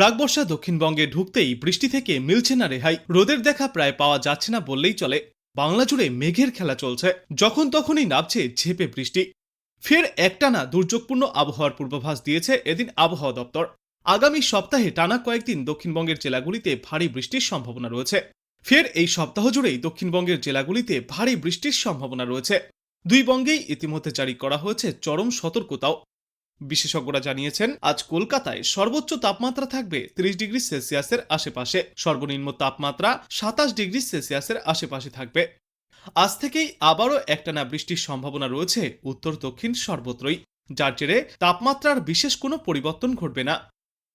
প্রাকবর্ষা দক্ষিণবঙ্গে ঢুকতেই বৃষ্টি থেকে মিলছে না রেহাই। রোদের দেখা প্রায় পাওয়া যাচ্ছে না বললেই চলে। বাংলা জুড়ে মেঘের খেলা চলছে। যখন তখনই নামছে ঝেপে বৃষ্টি। ফের একটানা দুর্যোগপূর্ণ আবহাওয়ার পূর্বাভাস দিয়েছে এদিন আবহাওয়া দপ্তর। আগামী সপ্তাহে টানা কয়েকদিন দক্ষিণবঙ্গের জেলাগুলিতে ভারী বৃষ্টির সম্ভাবনা রয়েছে। ফের এই সপ্তাহ জুড়েই দক্ষিণবঙ্গের জেলাগুলিতে ভারী বৃষ্টির সম্ভাবনা রয়েছে। দুই বঙ্গেই ইতিমধ্যে জারি করা হয়েছে চরম সতর্কতাও। বিশেষজ্ঞরা জানিয়েছেন, আজ কলকাতায় সর্বোচ্চ তাপমাত্রা থাকবে ত্রিশ ডিগ্রি সেলসিয়াসের আশেপাশে। সর্বনিম্ন তাপমাত্রা সাতাশ ডিগ্রি সেলসিয়াসের আশেপাশে থাকবে। আজ থেকেই আবারও একটানা বৃষ্টির সম্ভাবনা রয়েছে উত্তর দক্ষিণ সর্বত্রই, যার জেরে তাপমাত্রার বিশেষ কোনো পরিবর্তন ঘটবে না।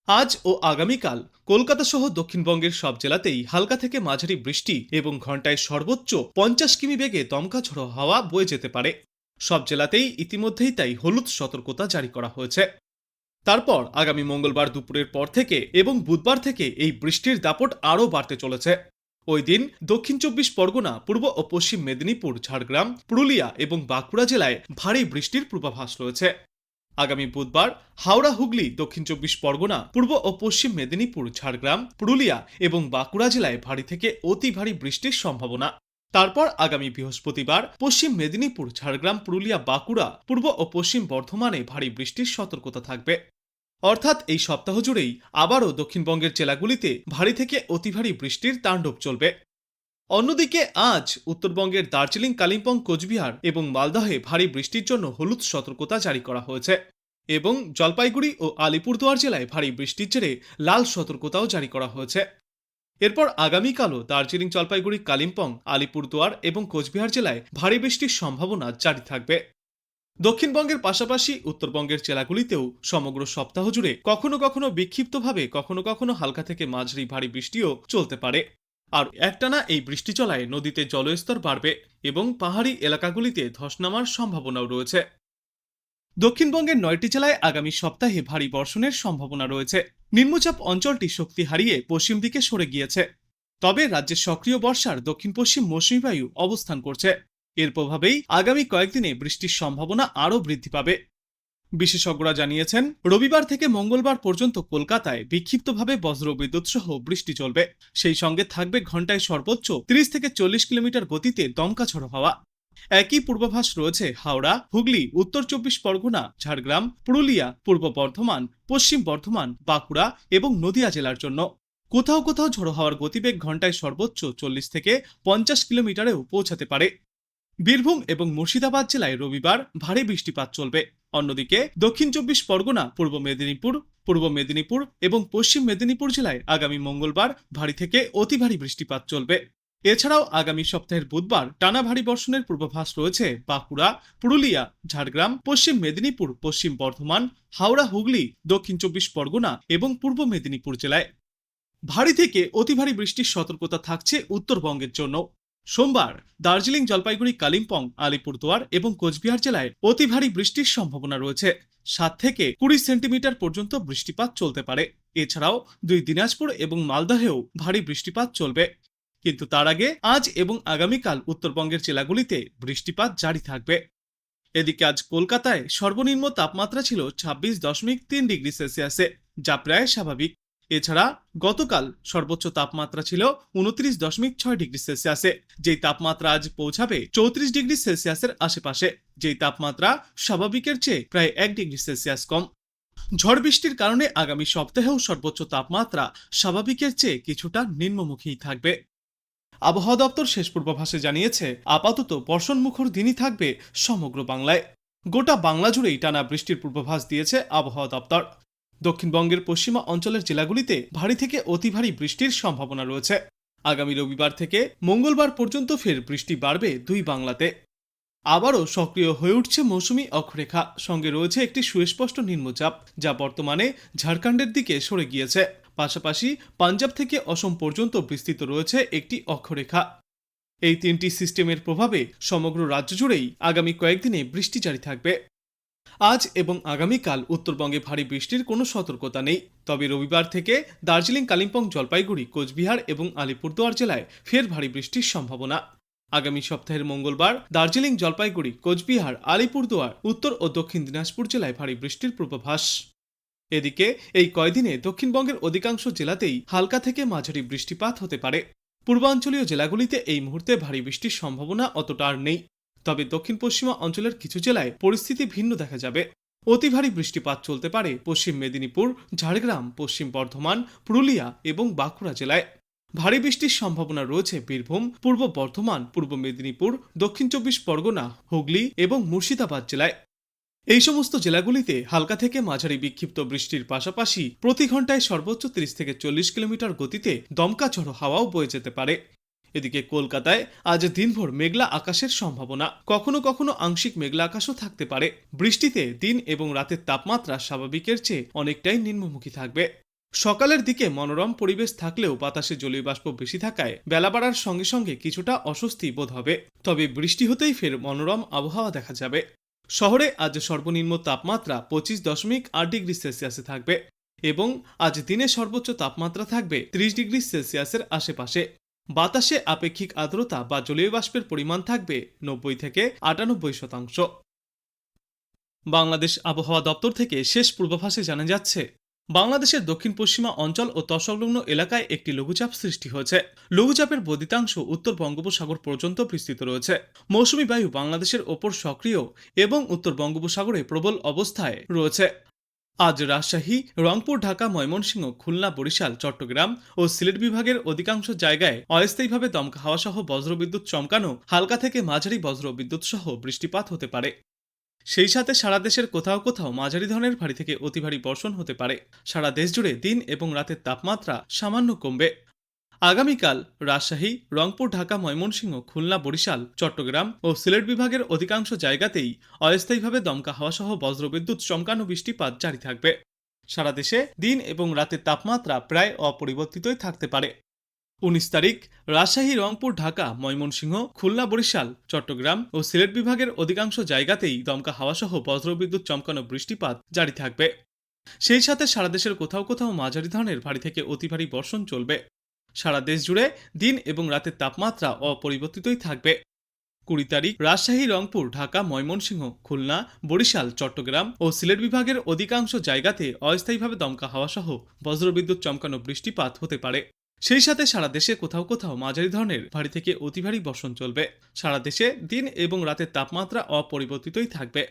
আজ ও আগামীকাল কলকাতা সহ দক্ষিণবঙ্গের সব জেলাতেই হালকা থেকে মাঝারি বৃষ্টি এবং ঘন্টায় সর্বোচ্চ পঞ্চাশ কিমি বেগে দমকা ঝড়ো হাওয়া বয়ে যেতে পারে। সব জেলাতেই ইতিমধ্যেই তাই হলুদ সতর্কতা জারি করা হয়েছে। তারপর আগামী মঙ্গলবার দুপুরের পর থেকে এবং বুধবার থেকে এই বৃষ্টির দাপট আরও বাড়তে চলেছে। ওই দিন দক্ষিণ চব্বিশ পরগনা, পূর্ব ও পশ্চিম মেদিনীপুর, ঝাড়গ্রাম, পুরুলিয়া এবং বাঁকুড়া জেলায় ভারী বৃষ্টির পূর্বাভাস রয়েছে। আগামী বুধবার হাওড়া, হুগলি, দক্ষিণ চব্বিশ পরগনা, পূর্ব ও পশ্চিম মেদিনীপুর, ঝাড়গ্রাম, পুরুলিয়া এবং বাঁকুড়া জেলায় ভারী থেকে অতি ভারী বৃষ্টির সম্ভাবনা। তারপর আগামী বৃহস্পতিবার পশ্চিম মেদিনীপুর, ঝাড়গ্রাম, পুরুলিয়া, বাঁকুড়া, পূর্ব ও পশ্চিম বর্ধমানে ভারী বৃষ্টির সতর্কতা থাকবে। অর্থাৎ এই সপ্তাহ জুড়েই আবারও দক্ষিণবঙ্গের জেলাগুলিতে ভারী থেকে অতি ভারী বৃষ্টির তাণ্ডব চলবে। অন্যদিকে আজ উত্তরবঙ্গের দার্জিলিং, কালিম্পং, কোচবিহার এবং মালদহে ভারী বৃষ্টির জন্য হলুদ সতর্কতা জারি করা হয়েছে এবং জলপাইগুড়ি ও আলিপুরদুয়ার জেলায় ভারী বৃষ্টির জেরে লাল সতর্কতাও জারি করা হয়েছে। এরপর আগামীকালও দার্জিলিং জলপাইগুড়ি, কালিম্পং, আলিপুরদুয়ার এবং কোচবিহার জেলায় ভারী বৃষ্টির সম্ভাবনা জারি থাকবে। দক্ষিণবঙ্গের পাশাপাশি উত্তরবঙ্গের জেলাগুলিতেও সমগ্র সপ্তাহ জুড়ে কখনো কখনো বিক্ষিপ্তভাবে, কখনো কখনো হালকা থেকে মাঝারি ভারী বৃষ্টিও চলতে পারে। আর একটানা এই বৃষ্টি চলায় নদীতে জলস্তর বাড়বে এবং পাহাড়ি এলাকাগুলিতে ধস নামার সম্ভাবনাও রয়েছে। দক্ষিণবঙ্গের নয়টি জেলায় আগামী সপ্তাহে ভারী বর্ষণের সম্ভাবনা রয়েছে। নিম্নচাপ অঞ্চলটি শক্তি হারিয়ে পশ্চিম দিকে সরে গিয়েছে। তবে রাজ্যের সক্রিয় বর্ষার দক্ষিণ পশ্চিম মৌসুমী বায়ু অবস্থান করছে। এর প্রভাবেই আগামী কয়েকদিনে বৃষ্টির সম্ভাবনা আরও বৃদ্ধি পাবে। বিশেষজ্ঞরা জানিয়েছেন, রবিবার থেকে মঙ্গলবার পর্যন্ত কলকাতায় বিক্ষিপ্তভাবে বজ্রবিদ্যুৎ সহ বৃষ্টি চলবে। সেই সঙ্গে থাকবে ঘন্টায় সর্বোচ্চ 30 থেকে চল্লিশ কিলোমিটার গতিতে দমকা ঝড়ো হাওয়া। একই পূর্বাভাস রয়েছে হাওড়া, হুগলি, উত্তর চব্বিশ পরগনা, ঝাড়গ্রাম, পুরুলিয়া, পূর্ব বর্ধমান, পশ্চিম বর্ধমান, বাঁকুড়া এবং নদিয়া জেলার জন্য। কোথাও কোথাও ঝড়ো হওয়ার গতিবেগ ঘন্টায় সর্বোচ্চ চল্লিশ থেকে পঞ্চাশ কিলোমিটারেও পৌঁছাতে পারে। বীরভূম এবং মুর্শিদাবাদ জেলায় রবিবার ভারী বৃষ্টিপাত চলবে। অন্যদিকে দক্ষিণ চব্বিশ পরগনা, পূর্ব মেদিনীপুর পূর্ব মেদিনীপুর এবং পশ্চিম মেদিনীপুর জেলায় আগামী মঙ্গলবার ভারী থেকে অতি ভারী বৃষ্টিপাত চলবে। এছাড়াও আগামী সপ্তাহের বুধবার টানা ভারী বর্ষণের পূর্বাভাস রয়েছে বাঁকুড়া, পুরুলিয়া, ঝাড়গ্রাম, পশ্চিম মেদিনীপুর, পশ্চিম বর্ধমান, হাওড়া, হুগলি, দক্ষিণ চব্বিশ পরগনা এবং পূর্ব মেদিনীপুর জেলায়। ভারী থেকে অতি ভারী বৃষ্টির সতর্কতা থাকছে উত্তরবঙ্গের জন্য। সোমবার দার্জিলিং, জলপাইগুড়ি, কালিম্পং, আলিপুরদুয়ার এবং কোচবিহার জেলায় অতি ভারী বৃষ্টির সম্ভাবনা রয়েছে। সাত থেকে কুড়ি সেন্টিমিটার পর্যন্ত বৃষ্টিপাত চলতে পারে। এছাড়াও দুই দিনাজপুর এবং মালদহেও ভারী বৃষ্টিপাত চলবে। কিন্তু তার আগে আজ এবং আগামীকাল উত্তরবঙ্গের জেলাগুলিতে বৃষ্টিপাত জারি থাকবে। এদিকে আজ কলকাতায় সর্বনিম্ন তাপমাত্রা ছিল ছাব্বিশ দশমিক তিন ডিগ্রি সেলসিয়াসে, যা প্রায় স্বাভাবিক। এছাড়া গতকাল সর্বোচ্চ তাপমাত্রা ছিল উনত্রিশ দশমিক ছয় ডিগ্রি সেলসিয়াসে, যেই তাপমাত্রা আজ পৌঁছাবে চৌত্রিশ ডিগ্রি সেলসিয়াসের আশেপাশে, যেই তাপমাত্রা স্বাভাবিকের চেয়ে প্রায় এক ডিগ্রি সেলসিয়াস কম। ঝড় বৃষ্টির কারণে আগামী সপ্তাহেও সর্বোচ্চ তাপমাত্রা স্বাভাবিকের চেয়ে কিছুটা নিম্নমুখী থাকবে। আবহাওয়া দপ্তর শেষ পূর্বাভাসে জানিয়েছে, আপাতত বর্ষণমুখর দিনই থাকবে সমগ্র বাংলায়। গোটা বাংলা জুড়েই টানা বৃষ্টির পূর্বাভাস দিয়েছে আবহাওয়া দপ্তর। দক্ষিণবঙ্গের পশ্চিমা অঞ্চলের জেলাগুলিতে ভারী থেকে অতি ভারী বৃষ্টির সম্ভাবনা রয়েছে। আগামী রবিবার থেকে মঙ্গলবার পর্যন্ত ফের বৃষ্টি বাড়বে দুই বাংলাতে। আবারও সক্রিয় হয়ে উঠছে মৌসুমি অক্ষরেখা। সঙ্গে রয়েছে একটি সুস্পষ্ট নিম্নচাপ, যা বর্তমানে ঝাড়খণ্ডের দিকে সরে গিয়েছে। পাশাপাশি পাঞ্জাব থেকে অসম পর্যন্ত বিস্তৃত রয়েছে একটি অক্ষরেখা। এই তিনটি সিস্টেমের প্রভাবে সমগ্র রাজ্য জুড়েই আগামী কয়েকদিনে বৃষ্টি জারি থাকবে। আজ এবং আগামীকাল উত্তরবঙ্গে ভারী বৃষ্টির কোনো সতর্কতা নেই। তবে রবিবার থেকে দার্জিলিং, কালিম্পং, জলপাইগুড়ি, কোচবিহার এবং আলিপুরদুয়ার জেলায় ফের ভারী বৃষ্টির সম্ভাবনা। আগামী সপ্তাহের মঙ্গলবার দার্জিলিং, জলপাইগুড়ি, কোচবিহার, আলিপুরদুয়ার, উত্তর ও দক্ষিণ দিনাজপুর জেলায় ভারী বৃষ্টির পূর্বাভাস। এদিকে এই কয়দিনে দক্ষিণবঙ্গের অধিকাংশ জেলাতেই হালকা থেকে মাঝারি বৃষ্টিপাত হতে পারে। পূর্বাঞ্চলীয় জেলাগুলিতে এই মুহূর্তে ভারী বৃষ্টির সম্ভাবনা অতটা আর নেই। তবে দক্ষিণ পশ্চিমা অঞ্চলের কিছু জেলায় পরিস্থিতি ভিন্ন দেখা যাবে। অতি ভারী বৃষ্টিপাত চলতে পারে পশ্চিম মেদিনীপুর, ঝাড়গ্রাম, পশ্চিম বর্ধমান, পুরুলিয়া এবং বাঁকুড়া জেলায়। ভারী বৃষ্টির সম্ভাবনা রয়েছে বীরভূম, পূর্ব বর্ধমান, পূর্ব মেদিনীপুর, দক্ষিণ চব্বিশ পরগনা, হুগলি এবং মুর্শিদাবাদ জেলায়। এই সমস্ত জেলাগুলিতে হালকা থেকে মাঝারি বিক্ষিপ্ত বৃষ্টির পাশাপাশি প্রতি ঘন্টায় সর্বোচ্চ 30 থেকে চল্লিশ কিলোমিটার গতিতে দমকা ঝড়ো হাওয়াও বয়ে যেতে পারে। এদিকে কলকাতায় আজ দিনভর মেঘলা আকাশের সম্ভাবনা। কখনো কখনো আংশিক মেঘলা আকাশও থাকতে পারে। বৃষ্টিতে দিন এবং রাতের তাপমাত্রা স্বাভাবিকের চেয়ে অনেকটাই নিম্নমুখী থাকবে। সকালের দিকে মনোরম পরিবেশ থাকলেও বাতাসে জলীয় বাষ্প বেশি থাকায় বেলা বাড়ার সঙ্গে সঙ্গে কিছুটা অস্বস্তি বোধ হবে। তবে বৃষ্টি হতেই ফের মনোরম আবহাওয়া দেখা যাবে। শহরে আজ সর্বনিম্ন তাপমাত্রা পঁচিশ দশমিক আট ডিগ্রি সেলসিয়াসে থাকবে এবং আজ দিনে সর্বোচ্চ তাপমাত্রা থাকবে ত্রিশ ডিগ্রি সেলসিয়াসের আশেপাশে। বাতাসে আপেক্ষিক আর্দ্রতা বা জলীয় বাষ্পের পরিমাণ থাকবে নব্বই থেকে আটানব্বই শতাংশ। বাংলাদেশ আবহাওয়া দপ্তর থেকে শেষ পূর্বাভাসে জানা যাচ্ছে বাংলাদেশের দক্ষিণ পশ্চিমা অঞ্চল ও তৎসংলগ্ন এলাকায় একটি লঘুচাপ সৃষ্টি হয়েছে। লঘুচাপের বদিতাংশ উত্তর বঙ্গোপসাগর পর্যন্ত বিস্তৃত রয়েছে। মৌসুমী বায়ু বাংলাদেশের ওপর সক্রিয় এবং উত্তর বঙ্গোপসাগরে প্রবল অবস্থায় রয়েছে। আজ রাজশাহী, রংপুর, ঢাকা, ময়মনসিংহ, খুলনা, বরিশাল, চট্টগ্রাম ও সিলেট বিভাগের অধিকাংশ জায়গায় অস্থায়ীভাবে দমকা হাওয়া সহ বজ্রবিদ্যুৎ চমকানো, হালকা থেকে মাঝারি বজ্র বিদ্যুৎ সহ বৃষ্টিপাত হতে পারে। সেই সাথে সারা দেশের কোথাও কোথাও মাঝারি ধরনের ভারী থেকে অতি ভারী বর্ষণ হতে পারে। সারা দেশ জুড়ে দিন এবং রাতের তাপমাত্রা সামান্য কমবে। আগামীকাল রাজশাহী, রংপুর, ঢাকা, ময়মনসিংহ, খুলনা, বরিশাল, চট্টগ্রাম ও সিলেট বিভাগের অধিকাংশ জায়গাতেই অস্থায়ীভাবে দমকা হাওয়া সহ বজ্রবিদ্যুৎ, চমকানো বৃষ্টিপাত জারি থাকবে। সারা দেশে দিন এবং রাতের তাপমাত্রা প্রায় অপরিবর্তিতই থাকতে পারে। উনিশ তারিখ, রাজশাহী, রংপুর, ঢাকা, ময়মনসিংহ, খুলনা, বরিশাল, চট্টগ্রাম ও সিলেট বিভাগের অধিকাংশ জায়গাতেই দমকা হাওয়া সহ বজ্রবিদ্যুৎ চমকানো বৃষ্টিপাত জারি থাকবে। সেই সাথে সারা দেশের কোথাও কোথাও মাঝারি ধরনের ভারী থেকে অতি ভারী বর্ষণ চলবে। সারা দেশ জুড়ে দিন এবং রাতের তাপমাত্রা অপরিবর্তিতই থাকবে। কুড়ি তারিখ, রাজশাহী, রংপুর, ঢাকা, ময়মনসিংহ, খুলনা, বরিশাল, চট্টগ্রাম ও সিলেট বিভাগের অধিকাংশ জায়গাতে অস্থায়ীভাবে দমকা হাওয়া সহ বজ্রবিদ্যুৎ চমকানো বৃষ্টিপাত হতে পারে। সেই সাথে সারা দেশে কোথাও কোথাও মাঝারি ধরনের ভারী থেকে অতি ভারী বর্ষণ চলবে। সারা দেশে দিন এবং রাতের তাপমাত্রা অপরিবর্তিতই থাকবে।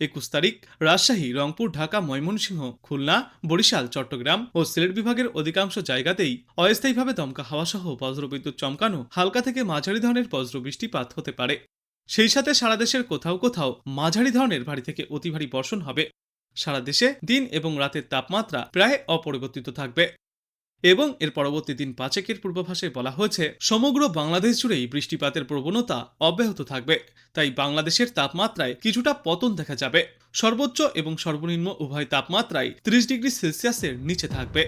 একুশ তারিখ, রাজশাহী, রংপুর, ঢাকা, ময়মনসিংহ, খুলনা, বরিশাল, চট্টগ্রাম ও সিলেট বিভাগের অধিকাংশ জায়গাতেই অস্থায়ীভাবে দমকা হাওয়া সহ বজ্রবিদ্যুৎ চমকানো হালকা থেকে মাঝারি ধরনের বজ্র বৃষ্টিপাত হতে পারে। সেই সাথে সারা দেশের কোথাও কোথাও মাঝারি ধরনের ভারী থেকে অতি ভারী বর্ষণ হবে। সারা দেশে দিন এবং রাতের তাপমাত্রা প্রায় অপরিবর্তিত থাকবে। এবং এর পরবর্তী দিন পাচেকের পূর্বাভাসে বলা হয়েছে, সমগ্র বাংলাদেশ জুড়েই বৃষ্টিপাতের প্রবণতা অব্যাহত থাকবে। তাই বাংলাদেশের তাপমাত্রায় কিছুটা পতন দেখা যাবে। সর্বোচ্চ এবং সর্বনিম্ন উভয় তাপমাত্রায় ত্রিশ ডিগ্রি সেলসিয়াসের নিচে থাকবে।